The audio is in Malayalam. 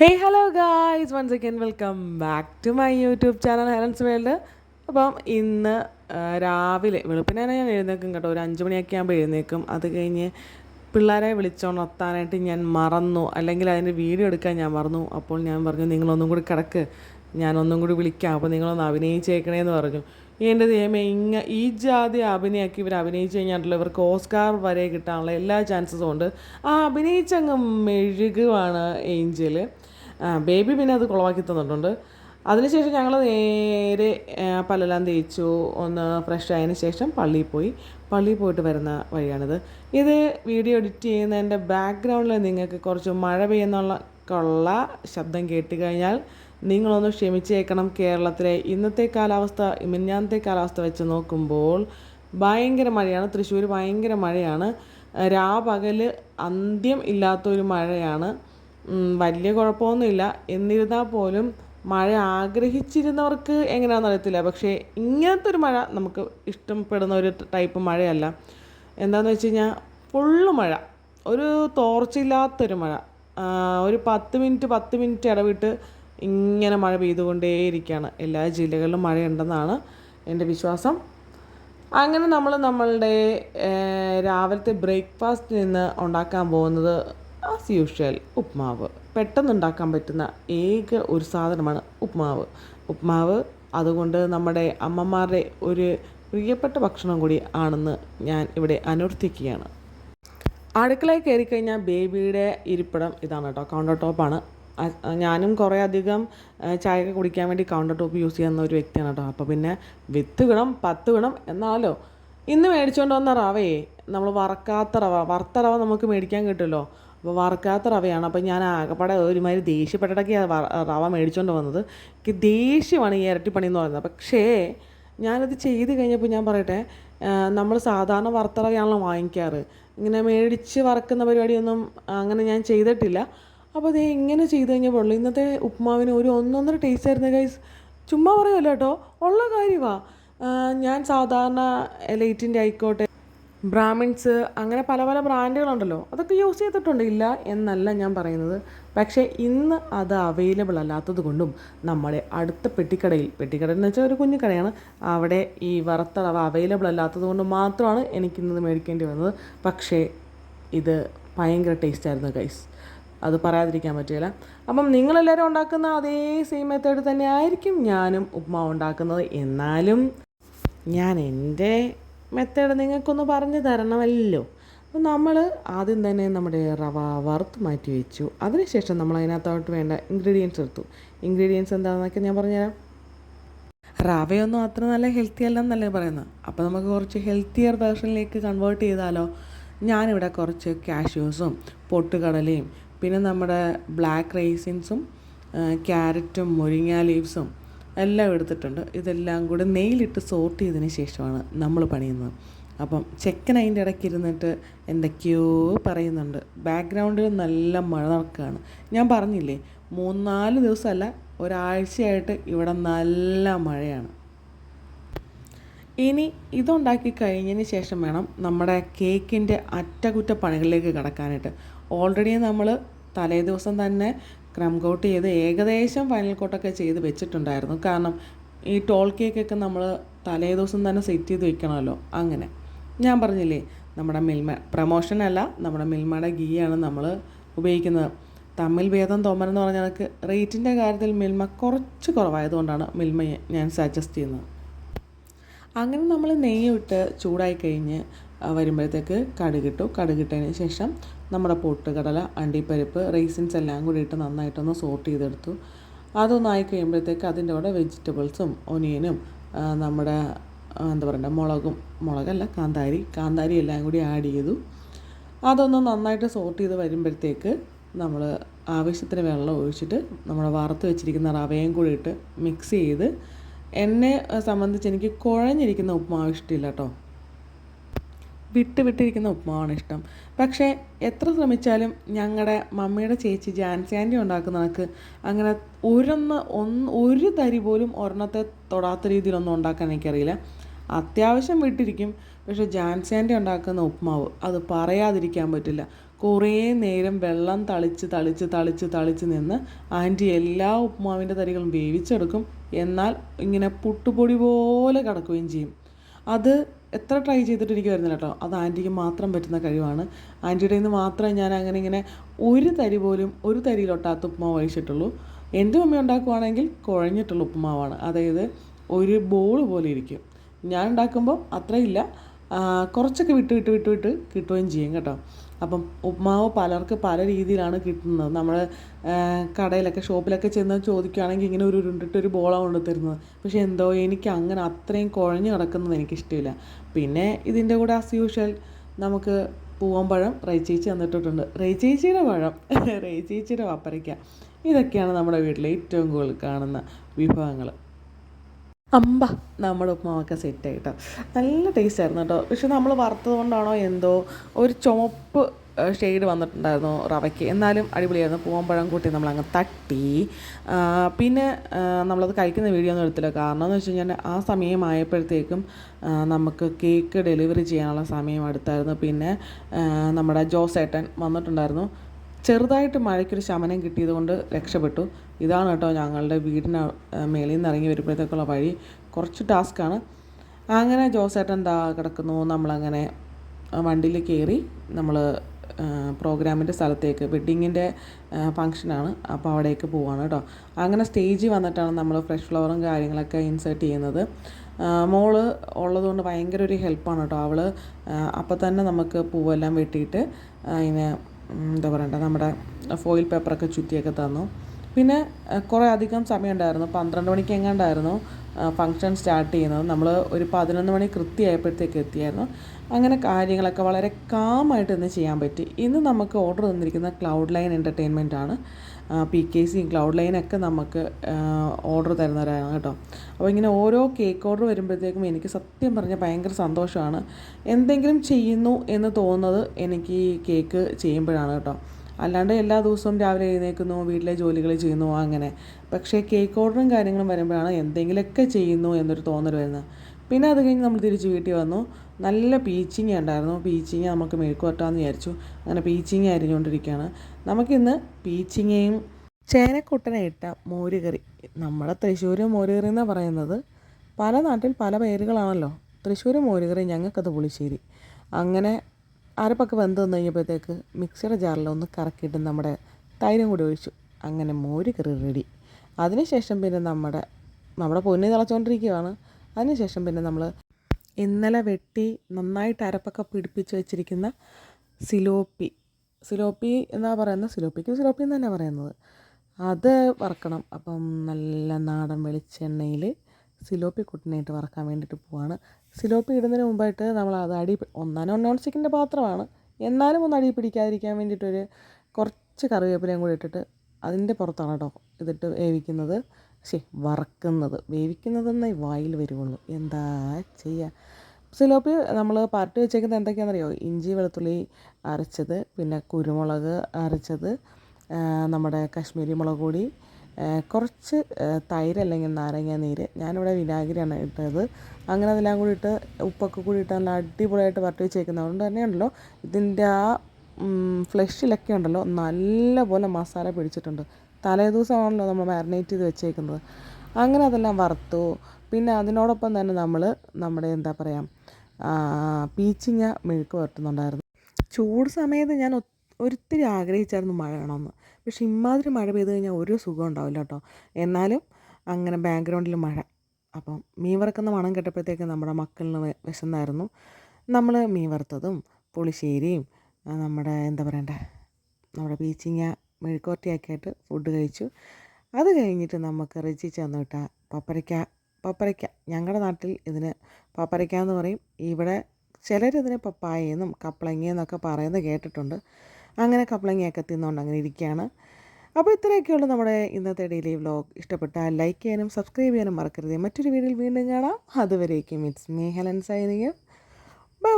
Hey hello guys once again welcome back to my YouTube channel Helen's world appam ഇന്ന് രാവിലെ വെളുപ്പിനാണ് ഞാൻ എഴുന്നേക്കും കേട്ടോ. ഒരു അഞ്ച് മണിയൊക്കെ ആകുമ്പോൾ എഴുന്നേക്കും അത് കഴിഞ്ഞ് പിള്ളേരെ വിളിച്ചോണർത്താനായിട്ട് ഞാൻ മറന്നു. അല്ലെങ്കിൽ അതിന്റെ വീഡിയോ എടുക്കാൻ ഞാൻ മറന്നു. അപ്പോൾ ഞാൻ പറഞ്ഞു നിങ്ങളൊന്നും കൂടി കിടക്ക്. ഞാനൊന്നും കൂടി വിളിക്കാം. അപ്പോൾ നിങ്ങളൊന്ന് അഭിനയിച്ചേക്കണേന്ന് പറഞ്ഞു. എന്റെ ദൈവമേ ഇങ്ങ ഈ ജാതി അഭിനയാക്കി ഇവർ അഭിനയിച്ച് കഴിഞ്ഞാൽ ഇവർക്ക് ഓസ്കാർ വരെ കിട്ടാനുള്ള എല്ലാ ചാൻസസും ഉണ്ട്. ആ അഭിനയിച്ചങ്ങ് മെഴുകുവാണ് ഏഞ്ചൽ ബേബി പിന്നെ അത് കുളവാക്കി തന്നിട്ടുണ്ട്. അതിനുശേഷം ഞങ്ങൾ നേരെ പല്ലെല്ലാം തേച്ചു ഒന്ന് ഫ്രഷ് ആയതിനു ശേഷം പള്ളിയിൽ പോയി. പള്ളിയിൽ പോയിട്ട് വരുന്ന വഴിയാണിത്. ഇത് വീഡിയോ എഡിറ്റ് ചെയ്യുന്നതിന്റെ ബാക്ക്ഗ്രൗണ്ടിൽ നിങ്ങൾക്ക് കുറച്ച് മഴ പെയ്യുന്നുള്ള കൊള്ള ശബ്ദം കേട്ട് കഴിഞ്ഞാൽ നിങ്ങളൊന്ന് ക്ഷമിച്ചേക്കണം. കേരളത്തിലെ ഇന്നത്തെ കാലാവസ്ഥ മിന്നാന്നത്തെ കാലാവസ്ഥ വെച്ച് നോക്കുമ്പോൾ ഭയങ്കര മഴയാണ്. തൃശ്ശൂർ ഭയങ്കര മഴയാണ്. രാപകൽ അന്ത്യം ഇല്ലാത്തൊരു മഴയാണ്. വലിയ കുഴപ്പമൊന്നുമില്ല. എന്നിരുന്നാൽ പോലും മഴ ആഗ്രഹിച്ചിരുന്നവർക്ക് എങ്ങനെയാണെന്ന് അറിയത്തില്ല. പക്ഷേ ഇങ്ങനത്തെ ഒരു മഴ നമുക്ക് ഇഷ്ടപ്പെടുന്ന ഒരു ടൈപ്പ് മഴയല്ല. എന്താണെന്ന് വെച്ച് കഴിഞ്ഞാൽ ഫുള്ള് മഴ. ഒരു തോർച്ചയില്ലാത്തൊരു മഴ. ഒരു പത്ത് മിനിറ്റ് പത്ത് മിനിറ്റ് ഇടവിട്ട് ഇങ്ങനെ മഴ പെയ്തുകൊണ്ടേയിരിക്കുകയാണ് എല്ലാ ജില്ലകളിലും മഴയുണ്ടെന്നാണ് എന്റെ വിശ്വാസം. അങ്ങനെ നമ്മൾ നമ്മളുടെ രാവിലത്തെ ബ്രേക്ക്ഫാസ്റ്റിൽ നിന്ന് ഉണ്ടാക്കാൻ പോകുന്നത് ആസ് യൂഷ്വൽ ഉപ്മാവ്. പെട്ടെന്ന് ഉണ്ടാക്കാൻ പറ്റുന്ന ഏക ഒരു സാധനമാണ് ഉപ്മാവ്. ഉപ്മാവ് അതുകൊണ്ട് നമ്മുടെ അമ്മമാരുടെ ഒരു പ്രിയപ്പെട്ട ഭക്ഷണം കൂടി ആണെന്ന് ഞാൻ ഇവിടെ അനുവർത്തിക്കുകയാണ് അടുക്കളയിൽ കയറി കഴിഞ്ഞാൽ ബേബിയുടെ ഇരിപ്പിടം ഇതാണ് കേട്ടോ കൗണ്ടർ ടോപ്പാണ് ഞാനും കുറേ അധികം ചായ കുടിക്കാൻ വേണ്ടി കൗണ്ടർ ടോപ്പ് യൂസ് ചെയ്യുന്ന ഒരു വ്യക്തിയാണ് കേട്ടോ. അപ്പോൾ പിന്നെ വിത്ത് ഗുണം പത്ത് ഗുണം എന്നാലോ? ഇന്ന് മേടിച്ചുകൊണ്ട് വന്ന റവയെ നമ്മൾ വറക്കാത്ത റവ വറുത്ത റവ നമുക്ക് മേടിക്കാൻ കിട്ടുമല്ലോ? അപ്പോൾ വറുക്കാത്ത റവയാണ്. അപ്പോൾ ഞാൻ ആകെപ്പാടെ ഒരുമാതിരി ദേഷ്യപ്പെട്ടിട്ടൊക്കെയാണ് റവ മേടിച്ചുകൊണ്ട് വന്നത്. എനിക്ക് ദേഷ്യമാണ് ഈ ഇരട്ടിപ്പണി എന്ന് പറയുന്നത്. പക്ഷേ ഞാനത് ചെയ്ത് കഴിഞ്ഞപ്പോൾ ഞാൻ പറയട്ടെ നമ്മൾ സാധാരണ വറുത്തറവയാണല്ലോ വാങ്ങിക്കാറ്. ഇങ്ങനെ മേടിച്ച് വറക്കുന്ന പരിപാടിയൊന്നും അങ്ങനെ ഞാൻ ചെയ്തിട്ടില്ല. അപ്പോൾ അത് ഇങ്ങനെ ചെയ്ത് കഴിഞ്ഞപ്പോൾ ഉള്ളു. ഇന്നത്തെ ഉപ്മാവിന് ഒരു ഒന്നൊന്നര ടേസ്റ്റ് ആയിരുന്നു ഗൈസ് ചുമ്മാ പറയുമല്ലോ കേട്ടോ. ഉള്ള കാര്യമാണ് ഞാൻ സാധാരണ ലൈറ്റിന്റെ ആയിക്കോട്ടെ ബ്രാഹ്മിൺസ് അങ്ങനെ പല പല ബ്രാൻഡുകളുണ്ടല്ലോ. അതൊക്കെ യൂസ് ചെയ്തിട്ടുണ്ട്. ഇല്ല എന്നല്ല ഞാൻ പറയുന്നത്. പക്ഷേ ഇന്ന് അത് അവൈലബിൾ അല്ലാത്തത് കൊണ്ടും നമ്മുടെ അടുത്ത പെട്ടിക്കടയിൽ പെട്ടിക്കട എന്ന് വെച്ചാൽ ഒരു കുഞ്ഞു കടയാണ് അവിടെ ഈ വറുത്തളവ് അവൈലബിൾ അല്ലാത്തത് കൊണ്ട് മാത്രമാണ് എനിക്കിന്നത് മേടിക്കേണ്ടി വന്നത്. പക്ഷേ ഇത് ഭയങ്കര ടേസ്റ്റ് ആയിരുന്നു ഗൈസ് അത് പറയാതിരിക്കാൻ പറ്റില്ല അപ്പം നിങ്ങളെല്ലാവരും ഉണ്ടാക്കുന്ന അതേ സെയിം മെത്തേഡ് തന്നെ ആയിരിക്കും ഞാനും ഉപ്മാവ് ഉണ്ടാക്കുന്നത്. എന്നാലും ഞാൻ എന്റെ മെത്തേഡ് നിങ്ങൾക്കൊന്ന് പറഞ്ഞു തരണമല്ലോ. അപ്പം നമ്മൾ ആദ്യം തന്നെ നമ്മുടെ റവ വറുത്ത് മാറ്റി വെച്ചു. അതിനുശേഷം നമ്മൾ അതിനകത്തോട്ട് വേണ്ട ഇൻഗ്രീഡിയൻസ് എടുത്തു. ഇൻഗ്രീഡിയൻസ് എന്താണെന്നൊക്കെ ഞാൻ പറഞ്ഞുതരാം. റവയൊന്നും അത്ര നല്ല ഹെൽത്തി അല്ലെന്നല്ലേ പറയുന്നത്. അപ്പോൾ നമുക്ക് കുറച്ച് ഹെൽത്തിയർ വേർഷനിലേക്ക് കൺവേർട്ട് ചെയ്താലോ? ഞാനിവിടെ കുറച്ച് കാഷ്യൂസും പൊട്ടുകടലയും പിന്നെ നമ്മുടെ ബ്ലാക്ക് റൈസിൻസും ക്യാരറ്റും മുരിങ്ങ ലീവ്സും എല്ലാം എടുത്തിട്ടുണ്ട്. ഇതെല്ലാം കൂടെ നെയിലിട്ട് സോർട്ട് ചെയ്തതിന് ശേഷമാണ് നമ്മൾ പണിയുന്നത്. അപ്പം ചെക്കൻ അതിന്റെ ഇടയ്ക്ക് ഇരുന്നിട്ട് എന്തൊക്കെയോ പറയുന്നുണ്ട്. ബാക്ക്ഗ്രൗണ്ടിൽ നല്ല മഴ നടക്കുകയാണ്. ഞാൻ പറഞ്ഞില്ലേ മൂന്നാൽ ദിവസമല്ല ഒരാഴ്ചയായിട്ട് ഇവിടെ നല്ല മഴയാണ്. ഇനി ഇതുണ്ടാക്കി കഴിഞ്ഞതിന് ശേഷം വേണം നമ്മുടെ കേക്കിന്റെ അറ്റകുറ്റപ്പണികളിലേക്ക് കടക്കാനായിട്ട്. ഓൾറെഡി നമ്മൾ തലേ ദിവസം തന്നെ ക്രം കോട്ട് ചെയ്ത് ഏകദേശം ഫൈനൽ കോട്ടൊക്കെ ചെയ്ത് വെച്ചിട്ടുണ്ടായിരുന്നു. കാരണം ഈ ടോൾ കേക്കൊക്കെ നമ്മൾ തലേ ദിവസം തന്നെ സെറ്റ് ചെയ്ത് വെക്കണമല്ലോ. അങ്ങനെ. ഞാൻ പറഞ്ഞില്ലേ നമ്മുടെ മിൽമ പ്രമോഷൻ അല്ല നമ്മുടെ മിൽമയുടെ ഗീയാണ് നമ്മൾ ഉപയോഗിക്കുന്നത്. തമ്മിൽ ഭേദം തോമൻ എന്ന് പറഞ്ഞാൽ കണക്ക് റേറ്റിന്റെ കാര്യത്തിൽ മിൽമ കുറച്ച് കുറവായതുകൊണ്ടാണ് മിൽമയെ ഞാൻ സജസ്റ്റ് ചെയ്യുന്നത്. അങ്ങനെ നമ്മൾ നെയ്യ് ഇട്ട് ചൂടായി കഴിഞ്ഞ് വരുമ്പോഴത്തേക്ക് കടുകിട്ടു കടുകിട്ടതിന് ശേഷം നമ്മുടെ പൊട്ടുകടല അണ്ടിപ്പരിപ്പ് റൈസിൻസ് എല്ലാം കൂടിയിട്ട് നന്നായിട്ടൊന്ന് സോട്ട് ചെയ്തെടുത്തു. അതൊന്നായി കഴിയുമ്പോഴത്തേക്ക് അതിന്റെ കൂടെ വെജിറ്റബിൾസും ഒനിയനും നമ്മുടെ എന്താ പറയണ്ട മുളകും മുളകല്ല കാന്താരി കാന്താരി എല്ലാം കൂടി ആഡ് ചെയ്തു. അതൊന്ന് നന്നായിട്ട് സോട്ട് ചെയ്ത് വരുമ്പോഴത്തേക്ക് നമ്മൾ ആവശ്യത്തിന് വെള്ളം ഒഴിച്ചിട്ട് നമ്മൾ വറുത്ത് വെച്ചിരിക്കുന്ന റവയും കൂടി ഇട്ട് മിക്സ് ചെയ്ത് എന്നെ സംബന്ധിച്ച് എനിക്ക് കുഴഞ്ഞിരിക്കുന്ന ഉപ്പുമാവ് ഇഷ്ടമില്ല കേട്ടോ. വിട്ട് വിട്ടിരിക്കുന്ന ഉപ്പുമാവാണ് ഇഷ്ടം. പക്ഷേ എത്ര ശ്രമിച്ചാലും ഞങ്ങളുടെ മമ്മിയുടെ ചേച്ചി ജാൻസി ആന്റി ഉണ്ടാക്കുന്ന കണക്ക് അങ്ങനെ ഒരൊന്ന് ഒന്ന് ഒരു തരി പോലും ഒരെണ്ണത്തെ തൊടാത്ത രീതിയിലൊന്നും ഉണ്ടാക്കാൻ എനിക്കറിയില്ല. അത്യാവശ്യം വിട്ടിരിക്കും. പക്ഷെ ജാൻസി ആന്റി ഉണ്ടാക്കുന്ന ഉപ്പുമാവ് അത് പറയാതിരിക്കാൻ പറ്റില്ല. കുറേ നേരം വെള്ളം തളിച്ച് തളിച്ച് തളിച്ച് തളിച്ച് നിന്ന് ആന്റി എല്ലാ ഉപ്പുമാവിന്റെ തരികളും വേവിച്ചെടുക്കും. എന്നാൽ ഇങ്ങനെ പുട്ടുപൊടി പോലെ കിടക്കുകയും ചെയ്യും. അത് എത്ര ട്രൈ ചെയ്തിട്ട് എനിക്ക് വരുന്നില്ല കേട്ടോ. അത് ആന്റിക്ക് മാത്രം പറ്റുന്ന കഴിവാണ്. ആന്റിയുടെ നിന്ന് മാത്രമേ ഞാൻ അങ്ങനെ ഇങ്ങനെ ഒരു തരി പോലും ഒരു തരിയിലൊട്ടാത്ത ഉപ്പുമാവ് കഴിച്ചിട്ടുള്ളൂ. എന്റെ മമ്മി ഉണ്ടാക്കുവാണെങ്കിൽ കുഴഞ്ഞിട്ടുള്ള ഉപ്പുമാവാണ്. അതായത് ഒരു ബോൾ പോലെ ഇരിക്കും. ഞാൻ ഉണ്ടാക്കുമ്പോൾ അത്രയില്ല. കുറച്ചൊക്കെ വിട്ട് വിട്ട് വിട്ട് വിട്ട് കിട്ടുകയും ചെയ്യും കേട്ടോ. അപ്പം ഉപ്മാവ് പലർക്ക് പല രീതിയിലാണ് കിട്ടുന്നത്. നമ്മൾ കടയിലൊക്കെ ഷോപ്പിലൊക്കെ ചെന്ന് ചോദിക്കുകയാണെങ്കിൽ ഇങ്ങനെ ഒരു ഉരുണ്ടിട്ട് ഒരു ബോളാണ് കൊണ്ട് തരുന്നത്. പക്ഷേ എന്തോ എനിക്ക് അങ്ങനെ അത്രയും കുഴഞ്ഞു കിടക്കുന്നത് എനിക്കിഷ്ടമില്ല. പിന്നെ ഇതിന്റെ കൂടെ ആസ് യൂഷ്വൽ നമുക്ക് പൂവമ്പഴം റേച്ചേച്ചി തന്നിട്ടിട്ടുണ്ട്. റേച്ചേച്ചിയുടെ പഴം റേച്ചേച്ചിയുടെ പപ്പരയ്ക്ക. ഇതൊക്കെയാണ് നമ്മുടെ വീട്ടിലെ ഏറ്റവും കൂടുതൽ കാണുന്ന വിഭവങ്ങൾ അമ്പ നമ്മുടെ ഉപ്പുമാവൊക്കെ സെറ്റ് ആയിട്ടോ. നല്ല ടേസ്റ്റ് ആയിരുന്നു കേട്ടോ. പക്ഷെ നമ്മൾ വറുത്തത് കൊണ്ടാണോ എന്തോ ഒരു ചുമപ്പ് ഷെയ്ഡ് വന്നിട്ടുണ്ടായിരുന്നു റവയ്ക്ക്. എന്നാലും അടിപൊളിയായിരുന്നു. പൂവമ്പഴം കൂട്ടി നമ്മൾ അങ്ങ് തട്ടി പിന്നെ നമ്മളത് കഴിക്കുന്ന വീഡിയോ ഒന്നും എടുത്തില്ല. കാരണം എന്ന് വെച്ച് കഴിഞ്ഞാൽ ആ സമയമായപ്പോഴത്തേക്കും നമുക്ക് കേക്ക് ഡെലിവറി ചെയ്യാനുള്ള സമയം അടുത്തായിരുന്നു. പിന്നെ നമ്മുടെ ജോസേട്ടൻ വന്നിട്ടുണ്ടായിരുന്നു. ചെറുതായിട്ട് മഴയ്ക്കൊരു ശമനം കിട്ടിയതുകൊണ്ട് രക്ഷപ്പെട്ടു. ഇതാണ് കേട്ടോ ഞങ്ങളുടെ വീടിന് മേലിൽ നിന്ന് ഇറങ്ങി വരുമ്പോഴത്തേക്കുള്ള വഴി. കുറച്ച് ടാസ്ക്കാണ് അങ്ങനെ ജോസേട്ടൻ എന്താ കിടക്കുന്നു? നമ്മളങ്ങനെ വണ്ടിയിൽ കയറി നമ്മൾ പ്രോഗ്രാമിന്റെ സ്ഥലത്തേക്ക് വെഡ്ഡിങ്ങിന്റെ ഫങ്ഷനാണ് അപ്പോൾ അവിടേക്ക് പോവാണ് കേട്ടോ. അങ്ങനെ സ്റ്റേജിൽ വന്നിട്ടാണ് നമ്മൾ ഫ്രഷ് ഫ്ലവറും കാര്യങ്ങളൊക്കെ ഇൻസേർട്ട് ചെയ്യുന്നത്. മോൾ ഉള്ളതുകൊണ്ട് ഭയങ്കര ഒരു ഹെൽപ്പാണ് കേട്ടോ. അവൾ അപ്പം തന്നെ നമുക്ക് പൂവെല്ലാം വെട്ടിയിട്ട് അതിന് എന്താ പറയണ്ട നമ്മുടെ ഫോയിൽ പേപ്പറൊക്കെ ചുറ്റിയൊക്കെ തന്നു. പിന്നെ കുറേ അധികം സമയം ഉണ്ടായിരുന്നു പന്ത്രണ്ട് മണിക്ക് എങ്ങാണ്ടായിരുന്നു ഫങ്ഷൻ സ്റ്റാർട്ട് ചെയ്യുന്നത് നമ്മൾ ഒരു പതിനൊന്ന് മണി കൃത്യമായപ്പോഴത്തേക്ക് എത്തിയായിരുന്നു. അങ്ങനെ കാര്യങ്ങളൊക്കെ വളരെ കാമായിട്ട് ഇന്ന് ചെയ്യാൻ പറ്റി. ഇന്ന് നമുക്ക് ഓർഡർ തന്നിരിക്കുന്ന ക്ലൗഡ് ലൈൻ എന്റർടൈൻമെന്റ് ആണ്. പി കെ സിയും ക്ലൗഡ് ലൈനൊക്കെ നമുക്ക് ഓർഡർ തരുന്നവരാണ് കേട്ടോ. അപ്പോൾ ഇങ്ങനെ ഓരോ കേക്ക് ഓർഡർ വരുമ്പോഴത്തേക്കും എനിക്ക് സത്യം പറഞ്ഞാൽ ഭയങ്കര സന്തോഷമാണ്. എന്തെങ്കിലും ചെയ്യുന്നു എന്ന് തോന്നുന്നത് എനിക്ക് ഈ കേക്ക് ചെയ്യുമ്പോഴാണ് കേട്ടോ. അല്ലാണ്ട് എല്ലാ ദിവസവും രാവിലെ എഴുന്നേൽക്കുന്നു വീട്ടിലെ ജോലികൾ ചെയ്യുന്നു അങ്ങനെ. പക്ഷേ കേക്ക് ഓർഡറും കാര്യങ്ങളും വരുമ്പോഴാണ് എന്തെങ്കിലുമൊക്കെ ചെയ്യുന്നു എന്നൊരു തോന്നൽ വരുന്നത്. പിന്നെ അത് കഴിഞ്ഞ് നമ്മൾ തിരിച്ച് വീട്ടിൽ വന്നു. നല്ല പീച്ചിങ് ഉണ്ടായിരുന്നു. പീച്ചിങ് നമുക്ക് മെഴുക്ക് മെഴുക്കുവട്ടാന്ന് വിചാരിച്ചു. അങ്ങനെ പീച്ചിങ് അരിഞ്ഞുകൊണ്ടിരിക്കുകയാണ്. നമുക്കിന്ന് പീച്ചിങ്ങയും ചേനക്കുട്ടനെ ഇട്ട മോരുകറി. നമ്മുടെ തൃശ്ശൂർ മോരുകറി എന്നാണ് പറയുന്നത്? പല നാട്ടിൽ പല പേരുകളാണല്ലോ. തൃശ്ശൂർ മോരുകറി ഞങ്ങൾക്കത് പുളിശ്ശേരി. അങ്ങനെ അരപ്പൊക്കെ വെന്ത് വന്നു കഴിഞ്ഞപ്പോഴത്തേക്ക് മിക്സിയുടെ ജാറിലൊന്ന് കറക്കിയിട്ട് നമ്മുടെ തൈരും കൂടി ഒഴിച്ചു. അങ്ങനെ മോര് കറി റെഡി അതിനുശേഷം പിന്നെ നമ്മുടെ നമ്മുടെ പൊന്നി തിളച്ചുകൊണ്ടിരിക്കുകയാണ് അതിനുശേഷം പിന്നെ നമ്മൾ ഇന്നലെ വെട്ടി നന്നായിട്ട് അരപ്പൊക്കെ പിടിപ്പിച്ച് വെച്ചിരിക്കുന്ന സിലോപ്പി. സിലോപ്പി എന്നാ പറയുന്നത്? സിലോപ്പിക്ക് സിലോപ്പി എന്ന് തന്നെ പറയുന്നത്. അത് വറക്കണം. അപ്പം നല്ല നാടൻ വെളിച്ചെണ്ണയിൽ സിലോപ്പി കുട്ടനായിട്ട് വറക്കാൻ വേണ്ടിയിട്ട് പോവാണ്. സിലോപ്പി ഇടുന്നതിന് മുമ്പായിട്ട് നമ്മൾ അത് അടി ഒന്നാനോ നോൺ സ്റ്റിക്കിന്റെ പാത്രമാണ്. എന്നാലും ഒന്ന് അടി പിടിക്കാതിരിക്കാൻ വേണ്ടിയിട്ടൊരു കുറച്ച് കറിവേപ്പിലയും കൂടി ഇട്ടിട്ട് അതിന്റെ പുറത്താണ് കേട്ടോ ഇതിട്ട് വേവിക്കുന്നത്. ശരി വറക്കുന്നത്. വേവിക്കുന്നതെന്നേ വായിൽ വരുവുള്ളൂ. എന്താ ചെയ്യുക സിലോപ്പി നമ്മൾ പാർട്ടി വെച്ചേക്കുന്നത് എന്തൊക്കെയാണെന്നറിയോ? ഇഞ്ചി വെളുത്തുള്ളി അരച്ചത് പിന്നെ കുരുമുളക് അരച്ചത് നമ്മുടെ കാശ്മീരി മുളക് പൊടി കുറച്ച് തൈര് അല്ലെങ്കിൽ നാരങ്ങ നീര്. ഞാനിവിടെ വിനാഗിരിയാണ് ഇട്ടത്. അങ്ങനെ അതെല്ലാം കൂടി ഇട്ട് ഉപ്പൊക്കെ കൂടി ഇട്ട് നല്ല അടിപൊളിയായിട്ട് വരട്ടി വെച്ചേക്കുന്നത് അതുകൊണ്ട് തന്നെ ഉണ്ടല്ലോ. ഇതിന്റെ ആ ഫ്ലഷിലൊക്കെ ഉണ്ടല്ലോ നല്ലപോലെ മസാല പിടിച്ചിട്ടുണ്ട്. തലേ ദിവസമാണല്ലോ നമ്മൾ മാരിനേറ്റ് ചെയ്ത് വെച്ചേക്കുന്നത്. അങ്ങനെ അതെല്ലാം വറുത്തു. പിന്നെ അതിനോടൊപ്പം തന്നെ നമ്മൾ നമ്മുടെ എന്താ പറയുക പീച്ചിങ്ങ മെഴുക്ക് വരട്ടുന്നുണ്ടായിരുന്നു ചൂട് സമയത്ത് ഞാൻ ഒത്തിരി ആഗ്രഹിച്ചായിരുന്നു മഴ വേണമെന്ന് പക്ഷെ ഇമാതിരി മഴ പെയ്ത് കഴിഞ്ഞാൽ ഒരു സുഖം ഉണ്ടാവില്ല കേട്ടോ. എന്നാലും അങ്ങനെ ബാക്ക്ഗ്രൗണ്ടിൽ മഴ. അപ്പം മീൻ വറുക്കുന്ന മണം കേട്ടപ്പോഴത്തേക്ക് നമ്മുടെ മക്കളിന് വിശന്നായിരുന്നു. നമ്മൾ മീൻ വറുത്തതും പുളിശ്ശേരിയും നമ്മുടെ എന്താ പറയണ്ടേ നമ്മുടെ പീച്ചിങ്ങ മെഴുക്കുവരട്ടിയൊക്കെ ഫുഡ് കഴിച്ചു. അത് കഴിഞ്ഞിട്ട് നമുക്ക് റിച്ചി ചെന്ന് വിട്ട പപ്പരയ്ക്ക പപ്പരയ്ക്ക. ഞങ്ങളുടെ നാട്ടിൽ ഇതിന് പപ്പരയ്ക്ക എന്ന് പറയും. ഇവിടെ ചിലരിതിന് പപ്പായെന്നും കപ്പളങ്ങയെന്നൊക്കെ പറയുന്നത് കേട്ടിട്ടുണ്ട്. അങ്ങനെ കപ്പളങ്ങയൊക്കെ തിന്നുകൊണ്ട് അങ്ങനെ ഇരിക്കുകയാണ്. അപ്പോൾ ഇത്രയൊക്കെയുള്ളൂ നമ്മുടെ ഇന്നത്തെ ഡെയിലി വ്ലോഗ് ഇഷ്ടപ്പെട്ടാൽ ലൈക്ക് ചെയ്യാനും സബ്സ്ക്രൈബ് ചെയ്യാനും മറക്കരുത്. മറ്റൊരു വീഡിയോയിൽ വീണ്ടും കാണാം. അതുവരേക്കും it's me Helen signing bye